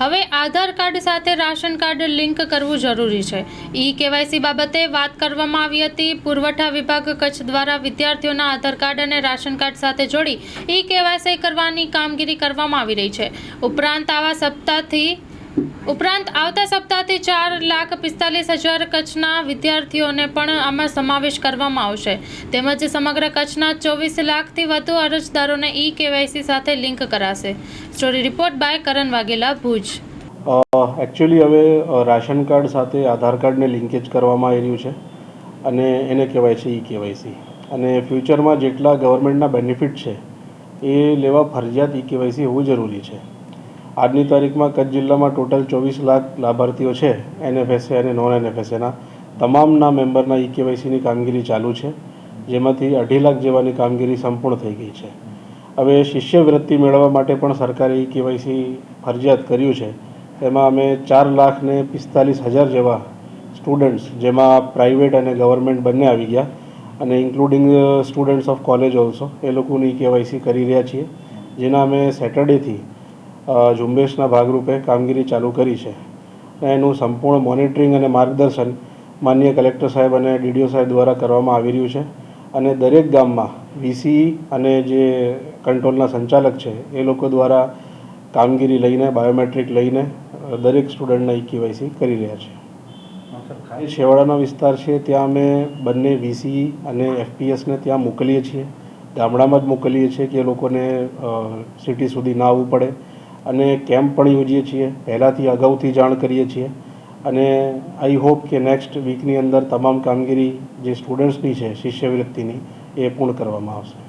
હવે આધાર કાર્ડ સાથે ration card link કરવું જરૂરી છે. ઈ કેવાયસી બાબતે વાત કરવામાં આવી હતી. પુરવઠા વિભાગ કચ્છ દ્વારા વિદ્યાર્થીઓના આધાર કાર્ડ અને રાશન કાર્ડ સાથે જોડી ઈ કેવાયસી કરવાની કામગીરી કરવામાં આવી રહી છે. ઉપરાંત આવા સપ્તાહથી ઉપરાંત આવતા સપ્તાહથી ચાર લાખ પિસ્તાલીસ હજાર કચ્છના વિદ્યાર્થીઓને પણ આમાં સમાવેશ કરવામાં આવશે. તેમજ સમગ્ર કચ્છના ચોવીસ લાખથી વધુ અરજદારોને ઈ કેવાયસી સાથે લિંક કરાશે. Story report by Karan Vaghela, Bhuj. Actually હવે રાશન કાર્ડ સાથે આધાર કાર્ડને લિંકેજ કરવામાં આવી રહ્યું છે અને એને કહેવાય છે ઈ કેવાયસી અને ફ્યુચરમાં જેટલા ગવર્મેન્ટના બેનિફિટ છે, એ લેવા ફરજિયાત ઈ કેવાયસી હોવું જરૂરી છે. આજની તારીખમાં કચ્છ જિલ્લામાં ટોટલ ચોવીસ લાખ લાભાર્થીઓ છે એનએફએસએ અને નોન એનએફએસએના તમામના મેમ્બરના ઈ કેવાયસીની કામગીરી ચાલુ છે, જેમાંથી અઢી લાખ જેવાની કામગીરી સંપૂર્ણ થઈ ગઈ છે. હવે શિષ્યવૃત્તિ મેળવવા માટે પણ સરકારે ઈ કેવાયસી ફરજિયાત કર્યું છે. તેમાં અમે ચાર લાખ ને પિસ્તાલીસ હજાર જેવા સ્ટુડન્ટ્સ, જેમાં પ્રાઇવેટ અને ગવર્મેન્ટ બંને આવી ગયા, અને including students of college also, એ લોકોની કેવાયસી કરી રહ્યા છીએ. જેના અમે સેટરડેથી ઝુંબેશના ભાગરૂપે કામગીરી ચાલુ કરી છે. અને એનું સંપૂર્ણ મોનિટરિંગ અને માર્ગદર્શન માનનીય કલેક્ટર સાહેબ અને ડીડીઓ સાહેબ દ્વારા કરવામાં આવી રહ્યું છે અને દરેક ગામમાં વીસી અને જે કંટ્રોલના સંચાલક છે, એ લોકો દ્વારા કામગીરી લઈને, બાયોમેટ્રિક લઈને દરેક સ્ટુડન્ટના ઈ કેવાયસી કરી રહ્યા છે. છેવાડાનો વિસ્તાર છે, ત્યાં અમે બંને વીસી અને એફપીએસને ત્યાં મોકલીએ છીએ. ગામડામાં જ મોકલીએ છીએ કે લોકોને સિટી સુધી ના આવવું પડે. અને કેમ્પ પણ યોજીએ છીએ. પહેલાંથી અગાઉથી જાણ કરીએ છીએ. અને આઈ હોપ કે નેક્સ્ટ વીકની અંદર તમામ કામગીરી જે સ્ટુડન્ટ્સની છે, શિષ્યવૃત્તિની, એ પૂર્ણ કરવામાં આવશે.